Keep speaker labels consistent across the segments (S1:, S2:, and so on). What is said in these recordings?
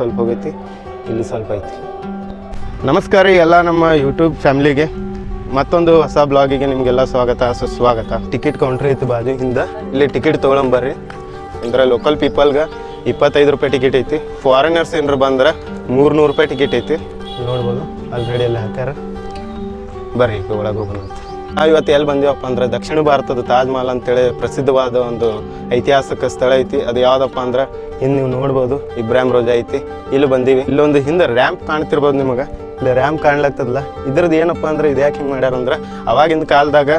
S1: ಸ್ವಲ್ಪ ಹೋಗೈತಿ ಇಲ್ಲಿ ಸ್ವಲ್ಪ ಐತಿ. ನಮಸ್ಕಾರ ರೀ ಎಲ್ಲ ನಮ್ಮ ಯೂಟ್ಯೂಬ್ ಫ್ಯಾಮಿಲಿಗೆ. ಮತ್ತೊಂದು ಹೊಸ ಬ್ಲಾಗಿಗೆ ನಿಮಗೆಲ್ಲ ಸ್ವಾಗತ ಸುಸ್ವಾಗತ. ಟಿಕೆಟ್ ಕೌಂಟ್ರ್ ಐತಿ ಬಾಜುಗಿಂದ ಇಲ್ಲಿ ಟಿಕೆಟ್ ತೊಗೊಳಂಬರ್ರಿ. ಅಂದ್ರೆ ಲೋಕಲ್ ಪೀಪಲ್ಗೆ ಇಪ್ಪತ್ತೈದು ರೂಪಾಯಿ ಟಿಕೆಟ್ ಐತಿ. ಫಾರಿನರ್ಸ್ ಏನಾರು ಬಂದ್ರೆ ಮೂರು ನೂರು ರೂಪಾಯಿ ಟಿಕೆಟ್ ಐತಿ. ನೋಡ್ಬೋದು ಆಲ್ರೆಡಿ ಎಲ್ಲ ಹಾಕ್ಯಾರ. ಬರ್ರಿ ಈಗ ಒಳಗೆ ಹೋಗೋಣ. ನಾವು ಇವತ್ತು ಎಲ್ಲಿ ಬಂದೇವಪ್ಪ ಅಂದ್ರೆ ದಕ್ಷಿಣ ಭಾರತದ ತಾಜ್ ಮಹಲ್ ಅಂತೇಳಿ ಪ್ರಸಿದ್ಧವಾದ ಒಂದು ಐತಿಹಾಸಿಕ ಸ್ಥಳ ಐತಿ. ಅದು ಯಾವುದಪ್ಪ ಅಂದ್ರೆ ಇನ್ನು ನೀವು ನೋಡ್ಬೋದು, ಇಬ್ರಾಹಿಂ ರೋಜಾ ಐತಿ. ಇಲ್ಲಿ ಬಂದೀವಿ. ಇಲ್ಲೊಂದು ಹಿಂದೆ ರ್ಯಾಂಪ್ ಕಾಣ್ತಿರ್ಬೋದು ನಿಮಗೆ. ಇಲ್ಲಿ ರ್ಯಾಂಪ್ ಕಾಣ್ಲತ್ತದಲ್ಲ ಇದ್ರದ್ದು ಏನಪ್ಪ ಅಂದ್ರೆ ಇದು ಯಾಕೆ ಹಿಂಗೆ ಮಾಡ್ಯಾರ ಅಂದ್ರೆ ಅವಾಗಿನ ಕಾಲದಾಗ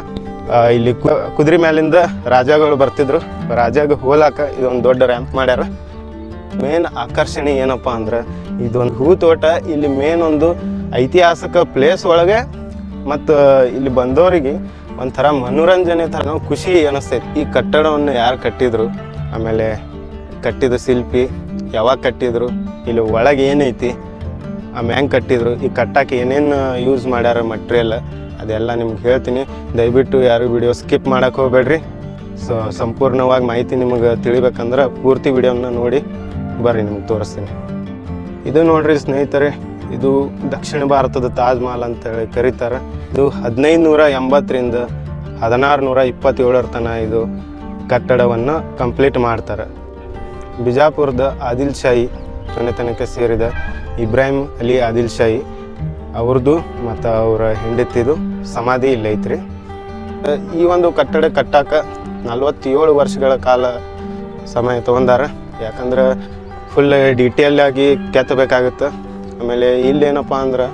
S1: ಇಲ್ಲಿ ಕುದುರೆ ಮೇಲಿಂದ ರಾಜಾಗಳು ಬರ್ತಿದ್ರು. ರಾಜಾಗ ಹೋಲಾಕ ಇದೊಂದು ದೊಡ್ಡ ರ್ಯಾಂಪ್ ಮಾಡ್ಯಾರ. ಮೇನ್ ಆಕರ್ಷಣೆ ಏನಪ್ಪ ಅಂದ್ರೆ ಇದೊಂದು ಹೂ ತೋಟ ಇಲ್ಲಿ ಮೇನ್ ಒಂದು ಐತಿಹಾಸಿಕ ಪ್ಲೇಸ್ ಒಳಗೆ ಮತ್ತು ಇಲ್ಲಿ ಬಂದವರಿಗೆ ಒಂಥರ ಮನೋರಂಜನೆ ಥರ ಖುಷಿ ಅನಿಸ್ತೈತಿ. ಈ ಕಟ್ಟಡವನ್ನು ಯಾರು ಕಟ್ಟಿದ್ರು? ಆಮೇಲೆ ಕಟ್ಟಿದ ಶಿಲ್ಪಿ ಯಾವಾಗ ಕಟ್ಟಿದ್ರು? ಇಲ್ಲಿ ಒಳಗೆ ಏನೈತಿ? ಆಮೇಲೆ ಹೆಂಗೆ ಕಟ್ಟಿದ್ರು? ಈ ಕಟ್ಟಕ್ಕೆ ಏನೇನು ಯೂಸ್ ಮಾಡ್ಯಾರ ಮಟ್ರಿಯಲ್ ಅದೆಲ್ಲ ನಿಮ್ಗೆ ಹೇಳ್ತೀನಿ. ದಯವಿಟ್ಟು ಯಾರು ವಿಡಿಯೋ ಸ್ಕಿಪ್ ಮಾಡೋಕ್ಕೆ ಹೋಗಬೇಡ್ರಿ. ಸೊ ಸಂಪೂರ್ಣವಾಗಿ ಮಾಹಿತಿ ನಿಮಗೆ ತಿಳಿಬೇಕಂದ್ರೆ ಪೂರ್ತಿ ವಿಡಿಯೋನ ನೋಡಿ ಬರ್ರಿ, ನಿಮ್ಗೆ ತೋರಿಸ್ತೀನಿ. ಇದು ನೋಡ್ರಿ ಸ್ನೇಹಿತರೆ ಇದು ದಕ್ಷಿಣ ಭಾರತದ ತಾಜ್ ಮಹಲ್ ಅಂತೇಳಿ ಕರೀತಾರೆ. ಇದು ಹದಿನೈದು ನೂರ ಎಂಬತ್ತರಿಂದ ಹದಿನಾರು ನೂರ ಇಪ್ಪತ್ತೇಳರ ತನಕ ಇದು ಕಟ್ಟಡವನ್ನು ಕಂಪ್ಲೀಟ್ ಮಾಡ್ತಾರೆ. ಬಿಜಾಪುರದ ಆದಿಲ್ ಶಾಹಿ ಮನೆತನಕ್ಕೆ ಸೇರಿದ ಇಬ್ರಾಹಿಂ ಅಲಿ ಆದಿಲ್ ಶಾಹಿ ಅವ್ರದ್ದು ಮತ್ತು ಅವರ ಹೆಂಡತಿದು ಸಮಾಧಿ ಇಲ್ಲೈತ್ರಿ ಈ ಒಂದು ಕಟ್ಟಡ ಕಟ್ಟಾಕ ನಲ್ವತ್ತೇಳು ವರ್ಷಗಳ ಕಾಲ ಸಮಯ ತೊಗೊಂಡಾರ. ಯಾಕಂದ್ರೆ ಫುಲ್ ಡೀಟೇಲ್ ಆಗಿ ಕೆತ್ತಬೇಕಾಗುತ್ತೆ. ಆಮೇಲೆ ಇಲ್ಲೇನಪ್ಪ ಅಂದ್ರೆ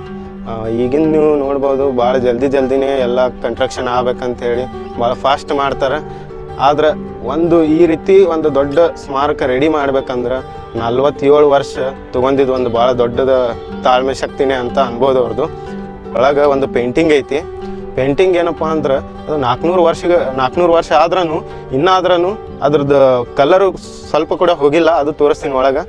S1: ಈಗಿನ ನೀವು ನೋಡ್ಬೋದು ಭಾಳ ಜಲ್ದಿ ಜಲ್ದಿನೇ ಎಲ್ಲ ಕನ್ಸ್ಟ್ರಕ್ಷನ್ ಆಗ್ಬೇಕಂತ ಹೇಳಿ ಭಾಳ ಫಾಸ್ಟ್ ಮಾಡ್ತಾರೆ. ಆದ್ರೆ ಒಂದು ಈ ರೀತಿ ಒಂದು ದೊಡ್ಡ ಸ್ಮಾರಕ ರೆಡಿ ಮಾಡ್ಬೇಕಂದ್ರೆ ನಲ್ವತ್ತೇಳು ವರ್ಷ ತೊಗೊಂಡಿದ್ದು ಒಂದು ಭಾಳ ದೊಡ್ಡದ ತಾಳ್ಮೆ ಶಕ್ತಿನೇ ಅಂತ ಅನ್ಬೋದು ಅವ್ರದ್ದು ಒಳಗೆ ಒಂದು ಪೇಂಟಿಂಗ್ ಐತಿ. ಪೇಂಟಿಂಗ್ ಏನಪ್ಪ ಅಂದ್ರೆ ಅದು ನಾಲ್ಕುನೂರು ವರ್ಷ ನಾಲ್ಕುನೂರು ವರ್ಷ ಆದ್ರೂ ಇನ್ನಾದ್ರೂ ಅದ್ರದ್ದು ಕಲರು ಸ್ವಲ್ಪ ಕೂಡ ಹೋಗಿಲ್ಲ, ಅದು ತೋರಿಸ್ತೀನಿ ಒಳಗೆ.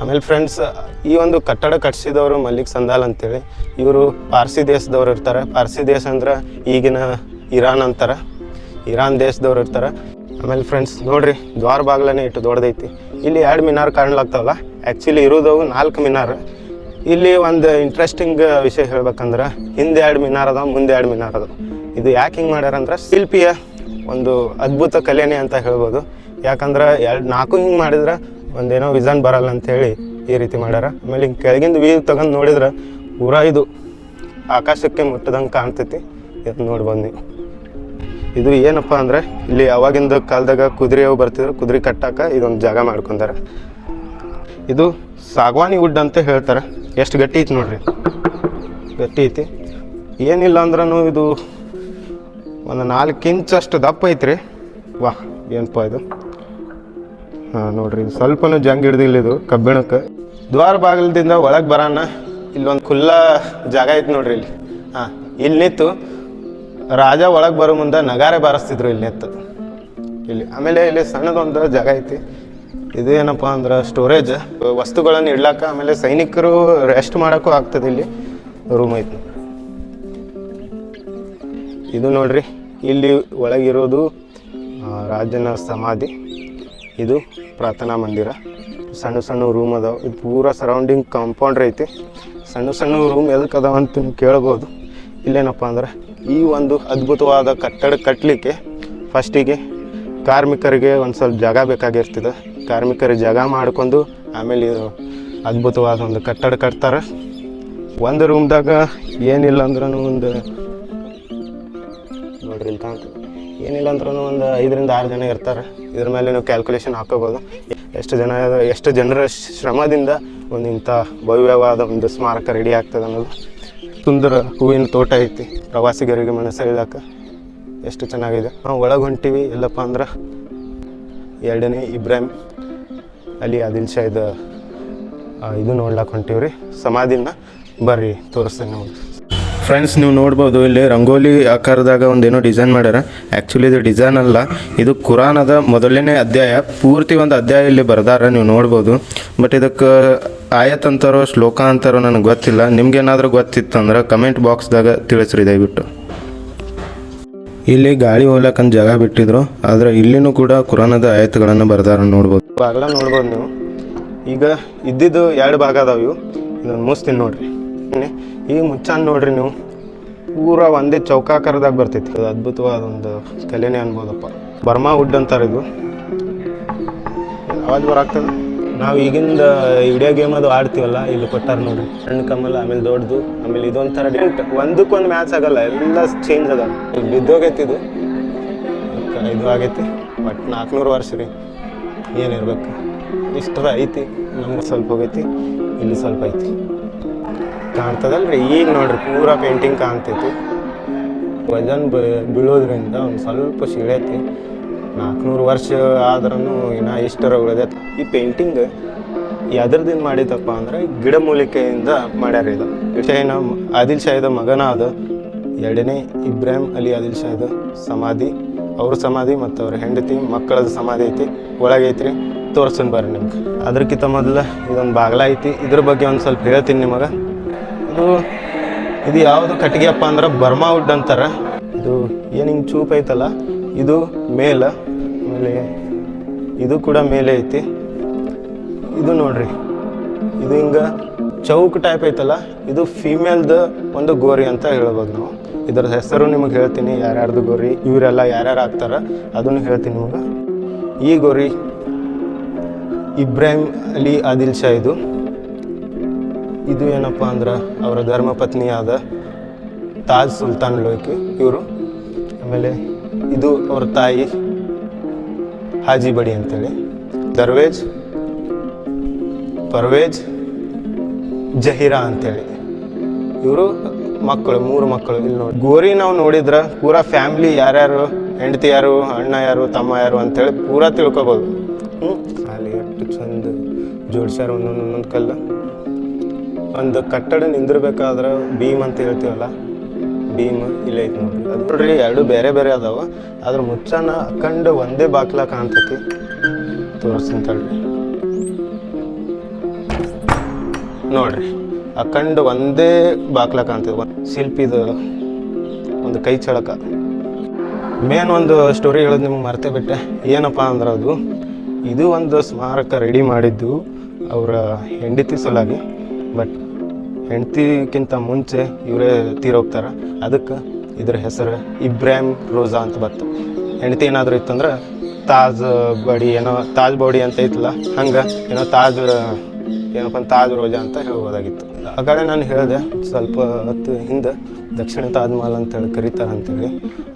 S1: ಆಮೇಲೆ ಫ್ರೆಂಡ್ಸ್ ಈ ಒಂದು ಕಟ್ಟಡ ಕಟ್ಸಿದವರು ಮಲ್ಲಿಕ್ ಸಂದಾಲ್ ಅಂತೇಳಿ. ಇವರು ಪಾರ್ಸಿ ದೇಶದವ್ರು ಇರ್ತಾರೆ. ಪಾರ್ಸಿ ದೇಶ ಅಂದ್ರೆ ಈಗಿನ ಇರಾನ್ ಅಂತಾರೆ. ಇರಾನ್ ದೇಶದವ್ರು ಇರ್ತಾರೆ. ಆಮೇಲೆ ಫ್ರೆಂಡ್ಸ್ ನೋಡ್ರಿ, ದ್ವಾರ ಬಾಗ್ಲನೇ ಇಟ್ಟು ದೊಡ್ಡದೈತಿ. ಇಲ್ಲಿ ಎರಡು ಮಿನಾರ್ ಕಾಣ್ಲಾಗ್ತಾವಲ್ಲ? ಆ್ಯಕ್ಚುಲಿ ಇರೋದವು ನಾಲ್ಕು ಮಿನಾರ್. ಇಲ್ಲಿ ಒಂದು ಇಂಟ್ರೆಸ್ಟಿಂಗ್ ವಿಷಯ ಹೇಳ್ಬೇಕಂದ್ರೆ, ಹಿಂದೆ ಎರಡು ಮಿನಾರ್ ಅದಾವ, ಮುಂದೆ ಎರಡು ಮಿನಾರ್ ಅದಾವ. ಇದು ಯಾಕೆ ಹಿಂಗೆ ಮಾಡ್ಯಾರ ಅಂದ್ರೆ, ಶಿಲ್ಪಿಯ ಒಂದು ಅದ್ಭುತ ಕಲೆನೇ ಅಂತ ಹೇಳ್ಬೋದು. ಯಾಕಂದ್ರೆ ಎರಡು ನಾಲ್ಕು ಹಿಂಗೆ ಮಾಡಿದ್ರೆ ಒಂದೇನೋ ವಿಸನ್ ಬರಲ್ಲ ಅಂತ ಹೇಳಿ ಈ ರೀತಿ ಮಾಡ್ಯಾರ. ಆಮೇಲೆ ಹಿಂಗೆ ಕೆಳಗಿಂದ ವ್ಯೂ ತಗೊಂಡು ನೋಡಿದ್ರೆ ಊರ ಇದು ಆಕಾಶಕ್ಕೆ ಮುಟ್ಟದಂಗೆ ಕಾಣ್ತೈತಿ. ಇದು ನೋಡ್ಬೋದು ನೀವು. ಇದು ಏನಪ್ಪ ಅಂದರೆ ಇಲ್ಲಿ ಅವಾಗಿಂದ ಕಾಲದಾಗ ಕುದುರೆ ಅವು ಬರ್ತಿದ್ರು. ಕುದುರೆ ಕಟ್ಟಾಕ ಇದೊಂದು ಜಾಗ ಮಾಡ್ಕೊಂಡಾರ. ಇದು ಸಾಗವಾನಿ ವುಡ್ ಅಂತ ಹೇಳ್ತಾರೆ. ಎಷ್ಟು ಗಟ್ಟಿ ಐತಿ ನೋಡ್ರಿ. ಗಟ್ಟಿ ಐತಿ. ಏನಿಲ್ಲ ಅಂದ್ರೂ ಇದು ಒಂದು ನಾಲ್ಕು ಇಂಚಷ್ಟು ದಪ್ಪ ಐತ್ರಿ. ವಾಹ್, ಏನಪ್ಪ ಇದು. ಹಾಂ, ನೋಡ್ರಿ, ಸ್ವಲ್ಪನೂ ಜಂಗ್ ಹಿಡ್ದಿಲ್ಲ ಇದು, ಕಬ್ಬಿಣಕ್ಕೆ. ದ್ವಾರ ಬಾಗಿಲದಿಂದ ಒಳಗೆ ಬರೋಣ ಇಲ್ಲೊಂದು ಖುಲ್ಲ ಜಾಗ ಐತೆ ನೋಡ್ರಿ ಇಲ್ಲಿ. ಹಾಂ, ಇಲ್ಲಿ ನಿಂತು ರಾಜ ಒಳಗೆ ಬರೋ ಮುಂದೆ ನಗಾರೆ ಬಾರಿಸ್ತಿದ್ರು ಇಲ್ಲಿ ನಿಂತು. ಇಲ್ಲಿ, ಆಮೇಲೆ ಇಲ್ಲಿ ಸಣ್ಣದೊಂದು ಜಾಗ ಐತಿ. ಇದು ಏನಪ್ಪ ಅಂದ್ರೆ ಸ್ಟೋರೇಜ್ ವಸ್ತುಗಳನ್ನು ಇಡ್ಲಾಕ, ಆಮೇಲೆ ಸೈನಿಕರು ರೆಸ್ಟ್ ಮಾಡೋಕ್ಕೂ ಆಗ್ತದೆ ಇಲ್ಲಿ ರೂಮ್ ಐತಿ. ಇದು ನೋಡ್ರಿ, ಇಲ್ಲಿ ಒಳಗಿರೋದು ರಾಜನ ಸಮಾಧಿ. ಇದು ಪ್ರಾರ್ಥನಾ ಮಂದಿರ. ಸಣ್ಣ ಸಣ್ಣ ರೂಮ್ ಅದಾವ. ಇದು ಪೂರ ಸರೌಂಡಿಂಗ್ ಕಾಂಪೌಂಡ್ರ್ ಐತಿ. ಸಣ್ಣ ಸಣ್ಣ ರೂಮ್ ಎದಕ್ಕೆ ಅದಾವ ಅಂತ ನೀವು ಕೇಳ್ಬೋದು. ಇಲ್ಲೇನಪ್ಪ ಅಂದ್ರೆ ಈ ಒಂದು ಅದ್ಭುತವಾದ ಕಟ್ಟಡ ಕಟ್ಟಲಿಕ್ಕೆ ಫಸ್ಟಿಗೆ ಕಾರ್ಮಿಕರಿಗೆ ಒಂದು ಸ್ವಲ್ಪ ಜಾಗ ಬೇಕಾಗಿರ್ತದೆ. ಕಾರ್ಮಿಕರಿಗೆ ಜಾಗ ಮಾಡ್ಕೊಂಡು ಆಮೇಲೆ ಇದು ಅದ್ಭುತವಾದ ಒಂದು ಕಟ್ಟಡ ಕಟ್ತಾರೆ. ಒಂದು ರೂಮ್ದಾಗ ಏನಿಲ್ಲ ಅಂದ್ರೂ ಒಂದು ನೋಡ್ರಿ ಕಾಣ್ತದೆ ಏನಿಲ್ಲ ಅಂದ್ರೂ ಒಂದು ಐದರಿಂದ ಆರು ಜನ ಇರ್ತಾರೆ. ಇದ್ರ ಮೇಲೆ ನೀವು ಕ್ಯಾಲ್ಕುಲೇಷನ್ ಹಾಕೋಬೋದು. ಎಷ್ಟು ಜನ ಎಷ್ಟು ಜನರ ಶ್ರಮದಿಂದ ಒಂದು ಇಂಥ ಭವ್ಯವಾದ ಒಂದು ಸ್ಮಾರಕ ರೆಡಿ ಆಗ್ತದೆ ಅನ್ನೋದು. ಸುಂದರ ಹೂವಿನ ತೋಟ ಐತಿ, ಪ್ರವಾಸಿಗರಿಗೆ ಮನಸ್ಸು ಎಷ್ಟು ಚೆನ್ನಾಗಿದೆ. ನಾವು ಒಳಗೆ ಹೊಂಟೀವಿ ಎಲ್ಲಪ್ಪ ಅಂದ್ರೆ ಎರಡನೇ ಇಬ್ರಾಹಿಂ ಅಲಿ ಆದಿಲ್ ಶಾಹಿದ ಇದು ನೋಡ್ಲಾಕ್ ಹೊಂಟೀವಿ ಸಮಾಧಿನ ಬರ್ರಿ, ತೋರಿಸ್ತೇನೆ ನಿಮಗೆ. ಫ್ರೆಂಡ್ಸ್ ನೀವು ನೋಡ್ಬೋದು, ಇಲ್ಲಿ ರಂಗೋಲಿ ಆಕಾರದಾಗ ಒಂದೇನೋ ಡಿಸೈನ್ ಮಾಡ್ಯಾರ. ಆ್ಯಕ್ಚುಲಿ ಇದು ಡಿಸೈನ್ ಅಲ್ಲ, ಇದು ಕುರಾನದ ಮೊದಲನೇ ಅಧ್ಯಾಯ, ಪೂರ್ತಿ ಒಂದು ಅಧ್ಯಾಯ ಇಲ್ಲಿ ಬರ್ದಾರ ನೀವು ನೋಡ್ಬೋದು. ಬಟ್ ಇದಕ್ಕೆ ಆಯತ್ ಅಂತಾರೋ, ಶ್ಲೋಕ ಅಂತಾರೋ ನನಗೆ ಗೊತ್ತಿಲ್ಲ. ನಿಮ್ಗೇನಾದ್ರೂ ಗೊತ್ತಿತ್ತಂದ್ರೆ ಕಮೆಂಟ್ ಬಾಕ್ಸ್ದಾಗ ತಿಳಿಸ್ರಿ ದಯವಿಟ್ಟು. ಇಲ್ಲಿ ಗಾಳಿ ಹೋಗ್ಲಕ್ಕಂತ ಜಾಗ ಬಿಟ್ಟಿದ್ರು, ಆದ್ರೆ ಇಲ್ಲಿನೂ ಕೂಡ ಕುರಾನದ ಆಯತ್ಗಳನ್ನು ಬರ್ದಾರ ನೋಡ್ಬೋದು. ಬಾಗಲ ನೋಡ್ಬೋದು ನೀವು. ಈಗ ಇದ್ದಿದ್ದು ಎರಡು ಭಾಗ ಅದಾವ ಇವು. ಇದನ್ನು ಮುಸ್ತೀನಿ ನೋಡ್ರಿ. ಹ್ಮ್. ಈಗ ಮುಚ್ಚಾನ್ ನೋಡ್ರಿ ನೀವು ಪೂರ ಒಂದೇ ಚೌಕಾಕಾರದಾಗ ಬರ್ತೈತಿ ಅದು ಅದ್ಭುತವಾದ ಒಂದು ಕಲೆನೇ ಅನ್ಬೋದಪ್ಪ ಬರ್ಮಾ ವುಡ್ ಅಂತಾರೆ ಇದು ಯಾವಾಗ ಬರಾಗ್ತದ ನಾವು ಈಗಿಂದ ವಿಡಿಯೋ ಗೇಮ್ ಅದು ಆಡ್ತೀವಲ್ಲ ಇಲ್ಲಿ ಕೊಟ್ಟಾರ ನೋಡ್ರಿ ಸಣ್ಣ ಕಮ್ಮಲ್ಲ ಆಮೇಲೆ ದೊಡ್ಡದು ಆಮೇಲೆ ಇದೊಂಥರ ಡಿಫ್ರೆಂಟ್ ಒಂದಕ್ಕೊಂದು ಮ್ಯಾಚ್ ಆಗಲ್ಲ ಎಲ್ಲ ಚೇಂಜ್ ಅದ ಬಿದ್ದೋಗೈತಿ ಇದು ಇದು ಆಗೈತಿ ಬಟ್ ನಾಲ್ಕುನೂರು ವರ್ಷ ರೀ ಏನಿರ್ಬೇಕು ಇಷ್ಟರ ಐತಿ ನಮ್ಗೆ ಸ್ವಲ್ಪ ಹೋಗೈತಿ ಇಲ್ಲಿ ಸ್ವಲ್ಪ ಐತಿ ಕಾಣ್ತದಲ್ರಿ. ಈಗ ನೋಡ್ರಿ, ಪೂರ ಪೇಂಟಿಂಗ್ ಕಾಣ್ತೈತಿ. ವಜನ್ ಬೀಳೋದ್ರಿಂದ ಒಂದು ಸ್ವಲ್ಪ ಸಿಳೈತಿ ನಾಲ್ಕುನೂರು ವರ್ಷ ಆದ್ರೂ ಇನ್ನ ಇಷ್ಟರ ಉಳಿದೈತಿ. ಈ ಪೇಂಟಿಂಗ್ ಎದ್ರದಿಂದ ಮಾಡಿದಪ್ಪ ಅಂದ್ರೆ ಗಿಡಮೂಲಿಕೆಯಿಂದ ಮಾಡ್ಯಾರ ಇದು. ಶೈನ ಆದಿಲ್ ಶಾಹಿದ ಮಗನ ಅದು ಎರಡನೇ ಇಬ್ರಾಹಿಂ ಅಲಿ ಆದಿಲ್ ಶಾಹಿದ ಸಮಾಧಿ. ಅವ್ರ ಸಮಾಧಿ ಮತ್ತು ಅವ್ರ ಹೆಂಡತಿ ಮಕ್ಕಳದ ಸಮಾಧಿ ಐತಿ. ಒಳಗೈತ್ರಿ ತೋರ್ಸನ್ ಬರ್ರಿ ನಿಮ್ಗೆ. ಅದ್ರಕ್ಕಿಂತ ಮೊದಲು ಇದೊಂದು ಬಾಗ್ಲ ಐತಿ. ಇದ್ರ ಬಗ್ಗೆ ಒಂದು ಸ್ವಲ್ಪ ಹೇಳ್ತೀನಿ ನಿಮಗೆ. ಇದು ಇದು ಯಾವುದು ಕಟ್ಟಿಗೆಪ್ಪ ಅಂದ್ರೆ ಬರ್ಮಾ ವುಡ್ ಅಂತಾರೆ. ಇದು ಏನು ಹಿಂಗೆ ಚೂಪ್ ಐತಲ್ಲ, ಇದು ಮೇಲ, ಆಮೇಲೆ ಇದು ಕೂಡ ಮೇಲೆ ಐತಿ. ಇದು ನೋಡ್ರಿ, ಇದು ಹಿಂಗೆ ಚೌಕ್ ಟೈಪ್ ಐತಲ್ಲ, ಇದು ಫೀಮೇಲ್ದು ಒಂದು ಗೋರಿ ಅಂತ ಹೇಳ್ಬೋದು ನಾವು. ಇದರ ಹೆಸರು ನಿಮಗೆ ಹೇಳ್ತೀನಿ, ಯಾರ್ಯಾರ್ದು ಗೋರಿ, ಇವರೆಲ್ಲ ಯಾರ್ಯಾರು ಆಗ್ತಾರ ಅದನ್ನು ಹೇಳ್ತೀನಿ ನಿಮಗೆ. ಈ ಗೋರಿ ಇಬ್ರಾಹಿಂ ಅಲಿ ಆದಿಲ್ ಶಾ ಇದು. ಇದು ಏನಪ್ಪ ಅಂದ್ರೆ ಅವರ ಧರ್ಮಪತ್ನಿಯಾದ ತಾಜ್ ಸುಲ್ತಾನ್ ಲೋಕಿ ಇವರು. ಆಮೇಲೆ ಇದು ಅವ್ರ ತಾಯಿ ಹಾಜಿ ಬಡಿ ಅಂತೇಳಿ. ದರ್ವೇಜ್, ಪರ್ವೇಜ್, ಜಹೀರಾ ಅಂತೇಳಿ. ಇವರು ಮಕ್ಕಳು, ಮೂರು ಮಕ್ಕಳು ಇಲ್ಲಿ ನೋಡಿ. ಗೋರಿ ನಾವು ನೋಡಿದ್ರೆ ಪೂರಾ ಫ್ಯಾಮ್ಲಿ ಯಾರ್ಯಾರು, ಹೆಂಡತಿ ಯಾರು, ಅಣ್ಣ ಯಾರು, ತಮ್ಮ ಯಾರು ಅಂತೇಳಿ ಪೂರಾ ತಿಳ್ಕೊಬೋದು. ಹ್ಞೂ ಅಲ್ಲಿ ಎಷ್ಟು ಚಂದ ಜೋಡ್ಸ್ಯಾರ ಒಂದೊಂದು ಒಂದೊಂದು ಕಲ್ಲು. ಒಂದು ಕಟ್ಟಡ ನಿಂದಿರ್ಬೇಕಾದ್ರೆ ಭೀಮ್ ಅಂತ ಹೇಳ್ತೀವಲ್ಲ? ಭೀಮ್ ಇಲ್ಲ ಐತಿ ನೋಡ್ರಿ. ಅದು ನೋಡ್ರಿ, ಎರಡು ಬೇರೆ ಬೇರೆ ಅದಾವ. ಅದ್ರ ಮುಚ್ಚನ ಅಖಂಡ ಒಂದೇ ಬಾಕ್ಲ ಕಾಣ್ತೈತಿ. ತೋರಿಸ್ತೀನಿ ತಡ್ರಿ. ನೋಡ್ರಿ, ಅಖಂಡ ಒಂದೇ ಬಾಕ್ಲ ಕಾಣ್ತೈತಿ. ಶಿಲ್ಪಿದು ಒಂದು ಕೈ ಚಳಕ. ಮೇನ್ ಒಂದು ಸ್ಟೋರಿ ಹೇಳೋದು ನಿಮ್ಗೆ ಮರ್ತೇ ಬಿಟ್ಟೆ. ಏನಪ್ಪ ಅಂದ್ರೆ ಅದು, ಇದು ಒಂದು ಸ್ಮಾರಕ ರೆಡಿ ಮಾಡಿದ್ದು ಅವರ ಹೆಂಡತಿ ಸಲುವಾಗಿ. ಬಟ್ ಹೆಂಡತಿಗಿಂತ ಮುಂಚೆ ಇವರೇ ತೀರೋಗ್ತಾರೆ. ಅದಕ್ಕೆ ಇದ್ರ ಹೆಸರು ಇಬ್ರಾಹಿಂ ರೋಜಾ ಅಂತ ಬತ್ತು ಹೆಂಡತಿ ಏನಾದರೂ ಇತ್ತಂದ್ರೆ ತಾಜ್ ಬಡಿ ಏನೋ, ತಾಜ್ ಬಾಡಿ ಅಂತ ಇತ್ತಲ್ಲ ಹಂಗೆ ಏನೋ ತಾಜ್, ಏನಪ್ಪ ತಾಜ್ ರೋಜಾ ಅಂತ ಹೇಳ್ಬೋದಾಗಿತ್ತು. ಆ ನಾನು ಹೇಳಿದೆ, ಸ್ವಲ್ಪ ಹೊತ್ತು ಹಿಂದೆ ದಕ್ಷಿಣ ತಾಜ್ಮಹಲ್ ಅಂತೇಳಿ ಕರೀತಾರೆ ಅಂತೇಳಿ.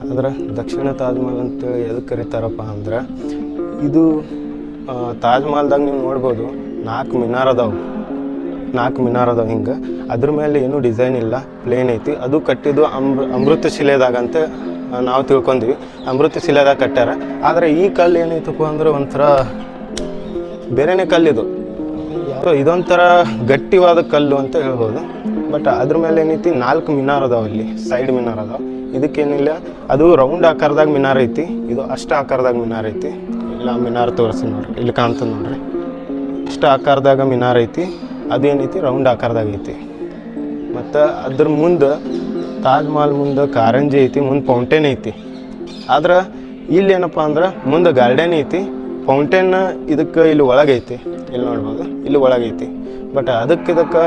S1: ಆದ್ರೆ ದಕ್ಷಿಣ ತಾಜ್ಮಹಲ್ ಅಂತೇಳಿ ಎದಕ್ಕೆ ಕರೀತಾರಪ್ಪ ಅಂದ್ರೆ, ಇದು ತಾಜ್ಮಹಲ್ದಾಗ ತಾಜ್ ಮಹಲ್ದಾಗ ನೀವು ನೋಡ್ಬೋದು ನಾಲ್ಕು ಮಿನಾರ್ ಅದಾವೆ. ನಾಲ್ಕು ಮಿನಾರ್ ಅದಾವ ಹಿಂಗೆ. ಅದ್ರ ಮೇಲೆ ಏನೂ ಡಿಸೈನ್ ಇಲ್ಲ, ಪ್ಲೇನ್ ಐತಿ. ಅದು ಕಟ್ಟಿದ್ದು ಅಮೃ, ಅಮೃತ ಶಿಲೆದಾಗಂತೆ ನಾವು ತಿಳ್ಕೊಂಡ್ವಿ. ಅಮೃತ ಶಿಲೆದಾಗ ಕಟ್ಟಾರ ಆದರೆ ಈ ಕಲ್ಲು ಏನೈತಪ್ಪ ಅಂದ್ರೆ ಒಂಥರ ಬೇರೆನೇ ಕಲ್ಲಿದು ಇದೊಂಥರ ಗಟ್ಟಿವಾದ ಕಲ್ಲು ಅಂತ ಹೇಳ್ಬೋದು. ಬಟ್ ಅದ್ರ ಮೇಲೆ ಏನೈತಿ, ನಾಲ್ಕು ಮಿನಾರ್ ಅದಾವ ಅಲ್ಲಿ, ಸೈಡ್ ಮಿನಾರ್ ಅದಾವ. ಇದಕ್ಕೇನಿಲ್ಲ, ಅದು ರೌಂಡ್ ಆಕಾರದಾಗ ಮಿನಾರ್ ಐತಿ. ಇದು ಅಷ್ಟ ಆಕಾರದಾಗ ಮಿನಾರ್ ಐತಿ. ಇಲ್ಲ, ಮಿನಾರ್ ತೋರಿಸಿ ನೋಡ್ರಿ, ಇಲ್ಲಿ ಕಾಣ್ತದೆ ನೋಡ್ರಿ. ಅಷ್ಟ ಆಕಾರದಾಗ ಮಿನಾರ್ ಐತಿ. ಅದೇನೈತಿ ರೌಂಡ್ ಆಕಾರದಾಗ ಐತಿ. ಮತ್ತು ಅದ್ರ ಮುಂದೆ ತಾಜ್ ಮಹಲ್ ಮುಂದೆ ಕಾರಂಜಿ ಐತಿ, ಮುಂದೆ ಫೌಂಟೇನ್ ಐತಿ. ಆದ್ರೆ ಇಲ್ಲಿ ಏನಪ್ಪ ಅಂದ್ರೆ ಮುಂದೆ ಗಾರ್ಡನ್ ಐತಿ ಫೌಂಟೇನ್ ಇದಕ್ಕೆ ಇಲ್ಲಿ ಒಳಗೈತಿ ಇಲ್ಲಿ ನೋಡ್ಬೋದು, ಇಲ್ಲಿ ಒಳಗೈತಿ ಬಟ್ ಅದಕ್ಕೆ ಇದಕ್ಕೆ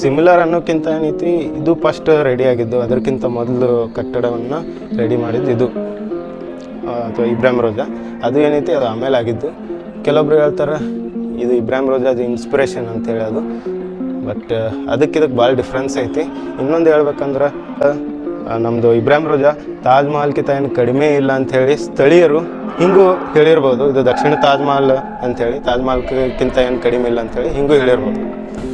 S1: ಸಿಮಿಲರ್ ಅನ್ನೋಕ್ಕಿಂತ ಏನೈತಿ, ಇದು ಫಸ್ಟ್ ರೆಡಿ ಆಗಿದ್ದು, ಅದಕ್ಕಿಂತ ಮೊದಲು ಕಟ್ಟಡವನ್ನು ರೆಡಿ ಮಾಡಿದ್ದು ಇದು. ಅಥವಾ ಇಬ್ರಾಹಿಂ ರೋಜಾ. ಅದು ಏನೈತಿ, ಅದು ಆಮೇಲೆ ಆಗಿದ್ದು. ಕೆಲವೊಬ್ರು ಹೇಳ್ತಾರೆ ಇದು ಇಬ್ರಾಹಿಂ ರೋಜಾದ ಇನ್ಸ್ಪಿರೇಷನ್ ಅಂತ ಹೇಳೋದು. ಬಟ್ ಅದಕ್ಕೆ ಇದಕ್ಕೆ ಭಾಳ ಡಿಫ್ರೆನ್ಸ್ ಐತಿ. ಇನ್ನೊಂದು ಹೇಳ್ಬೇಕಂದ್ರೆ ಆ, ನಮ್ಮದು ಇಬ್ರಾಹಿಂ ರೋಜಾ ತಾಜ್ ಮಹಲ್ಕಿಂತ ಏನು ಕಡಿಮೆ ಇಲ್ಲ ಅಂಥೇಳಿ ಸ್ಥಳೀಯರು ಹಿಂಗೂ ಹೇಳಿರ್ಬೋದು. ಇದು ದಕ್ಷಿಣ ತಾಜ್ ಮಹಲ್ ಅಂಥೇಳಿ ತಾಜ್ ಮಹಲ್ಕಿಂತ ಏನು ಕಡಿಮೆ ಇಲ್ಲ ಅಂಥೇಳಿ ಹಿಂಗೂ ಹೇಳಿರ್ಬೋದು.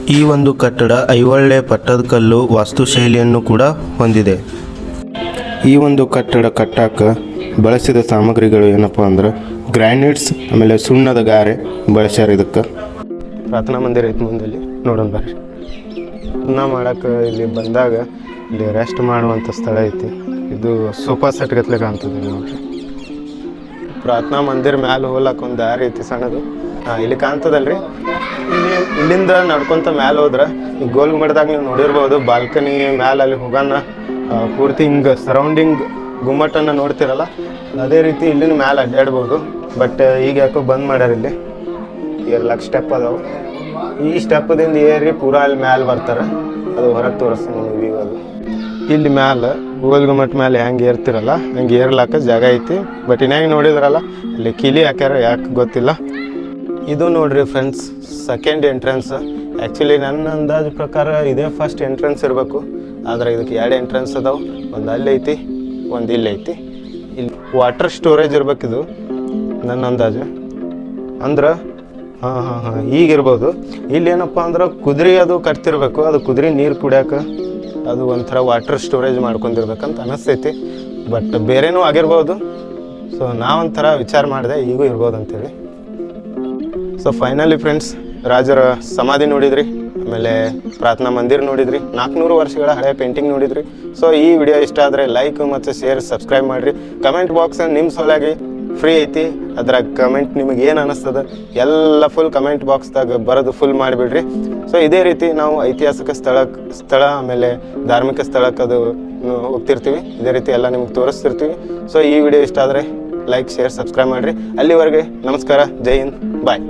S2: ಈ ಒಂದು ಕಟ್ಟಡ ಐವಳ್ಳೆ ಪಟ್ಟದಕಲ್ಲು ವಾಸ್ತುಶೈಲಿಯನ್ನು ಕೂಡ ಹೊಂದಿದೆ.
S1: ಈ ಒಂದು ಕಟ್ಟಡ ಕಟ್ಟಾಕ ಬಳಸಿದ ಸಾಮಗ್ರಿಗಳು ಏನಪ್ಪ ಅಂದ್ರೆ ಗ್ರ್ಯಾನೈಟ್ಸ್ ಆಮೇಲೆ ಸುಣ್ಣದ ಗಾರೆ ಬಳಸ್ಯಾರ ಇದಕ್ಕೆ. ಪ್ರಾರ್ಥನಾ ಮಂದಿರ ಐತೆ ಮುಂದಲ್ಲಿ, ನೋಡೋಣ ಬರ್ರಿ. ನಾ ಮಾಡೋಕ್ಕೆ ಇಲ್ಲಿ ಬಂದಾಗ ಇಲ್ಲಿ ರೆಸ್ಟ್ ಮಾಡುವಂಥ ಸ್ಥಳ ಐತಿ. ಇದು ಸೋಫಾ ಸೆಟ್ ಗತ್ಲೆ ಕಾಣ್ತದೆ ನೋಡ್ರಿ. ಪ್ರಾರ್ಥನಾ ಮಂದಿರ ಮ್ಯಾಲೆ ಹೋಗ್ಲಾಕ ಒಂದು ದಾರಿ ಐತಿ ಸಣ್ಣದು. ಹಾಂ, ಇಲ್ಲಿ ಕಾಣ್ತದಲ್ರಿ. ಇಲ್ಲಿ ಇಲ್ಲಿಂದ ನಡ್ಕೊತ ಮ್ಯಾಲೆ ಹೋದ್ರೆ ಗೋಲ್ ಮಠದಾಗ ನೀವು ನೋಡಿರ್ಬೋದು, ಬಾಲ್ಕನಿ ಮ್ಯಾಲೆ ಅಲ್ಲಿ ಹೋಗೋಣ ಪೂರ್ತಿ ಹಿಂಗೆ ಸರೌಂಡಿಂಗ್ ಗುಮ್ಮಟನ್ನು ನೋಡ್ತಿರಲ್ಲ ಅದೇ ರೀತಿ ಇಲ್ಲಿನ ಮ್ಯಾಲೆ ಅಡ್ಡಾಡ್ಬೋದು. ಬಟ್ ಈಗ ಯಾಕೋ ಬಂದ್ ಮಾಡ್ಯಾರ ಇಲ್ಲಿ? ಏರ್ಲಾಕ್ ಸ್ಟೆಪ್ ಅದಾವು. ಈ ಸ್ಟೆಪ್ದಿಂದ ಏರಿ ಪೂರಾ ಅಲ್ಲಿ ಮ್ಯಾಲೆ ಬರ್ತಾರೆ. ಅದು ಹೊರಗೆ ತೋರಿಸ್ತೀನಿ ನಿಮಗೆ ಅದು. ಇಲ್ಲಿ ಮ್ಯಾಲೆ ಗೋಲ್ಗುಮಟ್ ಮ್ಯಾಲೆ ಹೆಂಗೆ ಏರ್ತಿರಲ್ಲ, ಹಂಗೆ ಏರ್ಲಾಕ ಜಾಗ ಐತಿ. ಬಟ್ ಇನ್ಯಾಗ ನೋಡಿದ್ರಲ್ಲ, ಅಲ್ಲಿ ಕಿಲಿ ಹಾಕ್ಯಾರ, ಯಾಕೆ ಗೊತ್ತಿಲ್ಲ. ಇದು ನೋಡ್ರಿ ಫ್ರೆಂಡ್ಸ್ ಸೆಕೆಂಡ್ ಎಂಟ್ರೆನ್ಸ್ ಆ್ಯಕ್ಚುಲಿ ನನ್ನ ಅಂದಾಜು ಪ್ರಕಾರ ಇದೇ ಫಸ್ಟ್ ಎಂಟ್ರೆನ್ಸ್ ಇರಬೇಕು. ಆದ್ರೆ ಇದಕ್ಕೆ ಎರಡು ಎಂಟ್ರೆನ್ಸ್ ಅದಾವೆ. ಒಂದು ಅಲ್ಲಿ ಐತಿ, ಒಂದು ಇಲ್ಲಿ ಐತಿ. ಇಲ್ಲಿ ವಾಟರ್ ಸ್ಟೋರೇಜ್ ಇರ್ಬೇಕಿದು ನನ್ನ ಅಂದಾಜು. ಅಂದ್ರೆ, ಹಾಂ ಹಾಂ ಹಾಂ ಈಗಿರ್ಬೋದು ಇಲ್ಲಿ ಏನಪ್ಪ ಅಂದ್ರೆ ಕುದುರೆ ಅದು ಕಟ್ತಿರ್ಬೇಕು, ಅದು ಕುದುರೆ ನೀರು ಕುಡಿಯೋಕೆ ಅದು ಒಂಥರ ವಾಟರ್ ಸ್ಟೋರೇಜ್ ಮಾಡ್ಕೊಂಡಿರ್ಬೇಕಂತ ಅನಿಸ್ತೈತಿ. ಬಟ್ ಬೇರೆನೂ ಆಗಿರ್ಬೋದು. ಸೊ ನಾವೊಂಥರ ವಿಚಾರ ಮಾಡಿದೆ, ಈಗೂ ಇರ್ಬೋದು ಅಂತೇಳಿ ಸೊ ಫೈನಲಿ ಫ್ರೆಂಡ್ಸ್ ರಾಜರ ಸಮಾಧಿ ನೋಡಿದ್ರಿ. ಆಮೇಲೆ ಪ್ರಾರ್ಥನಾ ಮಂದಿರ ನೋಡಿದ್ರಿ. ನಾಲ್ಕುನೂರು ವರ್ಷಗಳ ಹಳೆ ಪೇಂಟಿಂಗ್ ನೋಡಿದ್ರಿ. ಸೊ ಈ ವಿಡಿಯೋ ಇಷ್ಟ ಆದರೆ ಲೈಕ್ ಮತ್ತು ಶೇರ್ ಸಬ್ಸ್ಕ್ರೈಬ್ ಮಾಡಿರಿ. ಕಮೆಂಟ್ ಬಾಕ್ಸ್ ನಿಮ್ಮ ಸಲುವಾಗಿ ಫ್ರೀ ಐತಿ. ಅದ್ರಾಗ ಕಮೆಂಟ್ ನಿಮಗೆ ಏನು ಅನಿಸ್ತದ, ಎಲ್ಲ ಫುಲ್ ಕಮೆಂಟ್ ಬಾಕ್ಸ್ದಾಗ ಬರೋದು ಫುಲ್ ಮಾಡಿಬಿಡ್ರಿ. ಸೊ ಇದೇ ರೀತಿ ನಾವು ಐತಿಹಾಸಿಕ ಸ್ಥಳ ಸ್ಥಳ, ಆಮೇಲೆ ಧಾರ್ಮಿಕ ಸ್ಥಳಕ್ಕೆ ಅದು ಹೋಗ್ತಿರ್ತೀವಿ. ಇದೇ ರೀತಿ ಎಲ್ಲ ನಿಮ್ಗೆ ತೋರಿಸ್ತಿರ್ತೀವಿ. ಸೊ ಈ ವಿಡಿಯೋ ಇಷ್ಟ ಆದರೆ ಲೈಕ್ ಶೇರ್ ಸಬ್ಸ್ಕ್ರೈಬ್ ಮಾಡಿರಿ. ಅಲ್ಲಿವರೆಗೆ ನಮಸ್ಕಾರ. ಜೈ ಹಿಂದ್. ಬಾಯ್